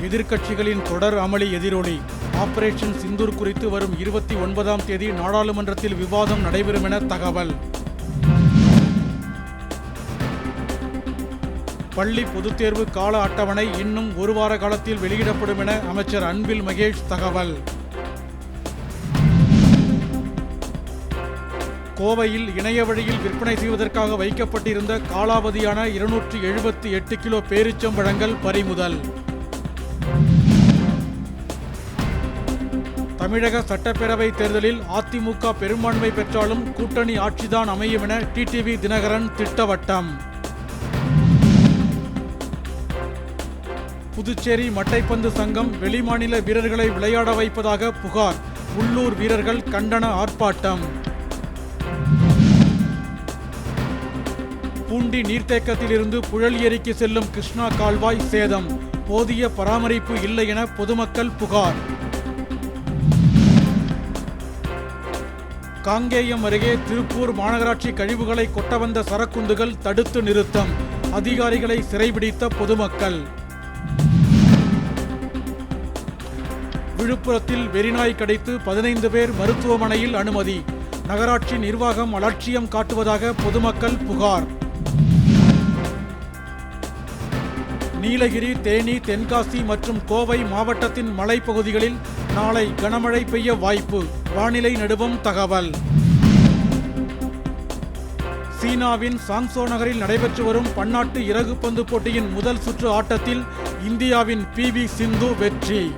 எதிர்க்கட்சிகளின் தொடர் அமளி எதிரொலி. ஆபரேஷன் சிந்தூர் குறித்து வரும் இருபத்தி ஒன்பதாம் தேதி நாடாளுமன்றத்தில் விவாதம் நடைபெறும் என தகவல். பள்ளி பொதுத் தேர்வு கால அட்டவணை இன்னும் ஒரு வார காலத்தில் வெளியிடப்படும் என அமைச்சர் அன்பில் மகேஷ் தகவல். கோவையில் இணைய வழியில் விற்பனை செய்வதற்காக வைக்கப்பட்டிருந்த காலாவதியான இருநூற்றி எழுபத்தி எட்டு கிலோ பேரிச்சம்பழங்கள் பறிமுதல். தமிழக சட்டப்பேரவை தேர்தலில் அதிமுக பெரும்பான்மை பெற்றாலும் கூட்டணி ஆட்சிதான் அமையும் என டிடிவி தினகரன் திட்டவட்டம். புதுச்சேரி மட்டைப்பந்து சங்கம் வெளிமாநில வீரர்களை விளையாட வைப்பதாக புகார். உள்ளூர் வீரர்கள் கண்டன ஆர்ப்பாட்டம். பூண்டி நீர்த்தேக்கத்திலிருந்து புழல் ஏரிக்கு செல்லும் கிருஷ்ணா கால்வாய் சேதம். போதிய பராமரிப்பு இல்லை என பொதுமக்கள் புகார். காங்கேயம் அருகே திருப்பூர் மாநகராட்சி கழிவுகளை கொட்ட வந்த சரக்குந்துகள் தடுத்து நிறுத்தம். அதிகாரிகளை சிறைபிடித்த பொதுமக்கள். விழுப்புரத்தில் வெறிநாய் கடித்து பதினைந்து பேர் மருத்துவமனையில் அனுமதி. நகராட்சி நிர்வாகம் அலட்சியம் காட்டுவதாக பொதுமக்கள் புகார். நீலகிரி தேனி தென்காசி மற்றும் கோவை மாவட்டத்தின் மலைப்பகுதிகளில் நாளை கனமழை பெய்ய வாய்ப்பு. வானிலை நடுவம் தகவல். சீனாவின் சாங்சோ நகரில் நடைபெற்று வரும் பன்னாட்டு இறகுப்பந்து போட்டியின் முதல் சுற்று ஆட்டத்தில் இந்தியாவின் பி வி சிந்து வெற்றி.